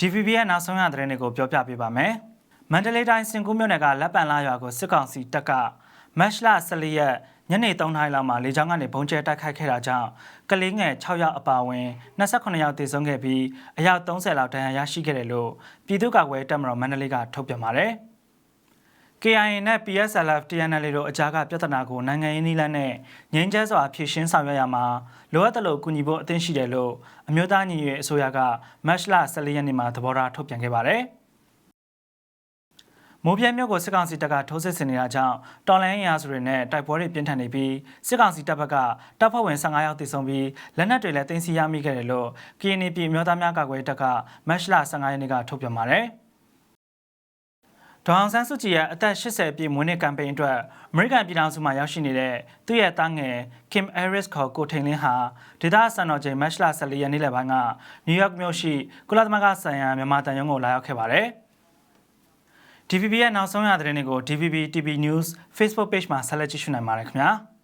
DVB ရဲ့နောက်ဆုံးရသတင်းတွေကိုပြောပြပေးပါမယ်။မန္တလေးတိုင်းစင်ကူးမြို့နယ်ကလက်ပံလာရွာကိုစစ်ကောင်စီတပ်ကမတ်လ14ရက်ညနေ3နာရီလောက်မှာလေကြောင်းကနေဘုံကျဲတိုက်ခိုက်ခဲ့တာကြောင့်ကလေးငယ်6ယောက်အပါအဝင်28ယောက်သေဆုံးခဲ့ပြီးအယောက်30လောက်ဒဏ်ရာရရှိခဲ့တယ်လို့ပြည်သူ့ကာကွယ်တပ်မတော်မန္တလေးကထုတ်ပြန်ပါတယ်။ KIA နဲ့ PSLF TNL တို့အကြားကပြဿနာကိုနိုင်ငံရေးနည်းလမ်းနဲ့ငြိမ်းချမ်းစွာဖြေရှင်းဆောင်ရွက်ရမှာလိုအပ်တယ်လို့ကူညီဖို့အသင့်ရှိတယ်လို့အမျိုးသားညီညွတ်ရေးအစိုးရကမတ်လ14ရက်နေ့မှာသဘောထားထုတ်ပြန်ခဲ့ပါတယ်။မိုးပြဲမြို့ကိုစစ်ကောင်စီတပ်ကထိုးစစ်ဆင်နေတာကြောင့်တော်လိုင်းရာစုတွေနဲ့တိုက်ပွဲတွေပြင်းထန်နေပြီးစစ်ကောင်စီတပ်ဘက်ကတပ်ဖွဲ့ဝင်15ယောက်သေဆုံးပြီးလက်နက်တွေလည်းတင်စီရမိခဲ့တယ်လို့ KNP ပြည်မျိုးသားများကာကွယ်တပ်ကမတ်လ15ရက်နေ့ကထုတ်ပြန်ပါတယ်။ ဒေါအောင်ဆန်းစုကြည်ရဲ့အသက်80ပြည့်မွေးနေ့ကမ်ပိန်းအတွက်အမေရိကန်ပြည်ထောင်စုမှာရောက်ရှိနေတဲ့သူ့ရဲ့သားငယ် Kim Harris ခေါ်ကိုထိန်လင်းဟာဒေသစံတော်ချိန်မတ်လ14ရက်နေ့လယ်ပိုင်းကနယူးယောက်မြို့ရှိကုလသမဂ္ဂဆိုင်ရာမြန်မာတန်ရုံးကိုလာရောက်ခဲ့ပါတယ်။ DVB ရဲ့နောက်ဆုံးရသတင်းတွေကို DVB TV News Facebook Page မှာဆက်လက်ကြည့်ရှုနိုင်ပါတယ်ခင်ဗျာ။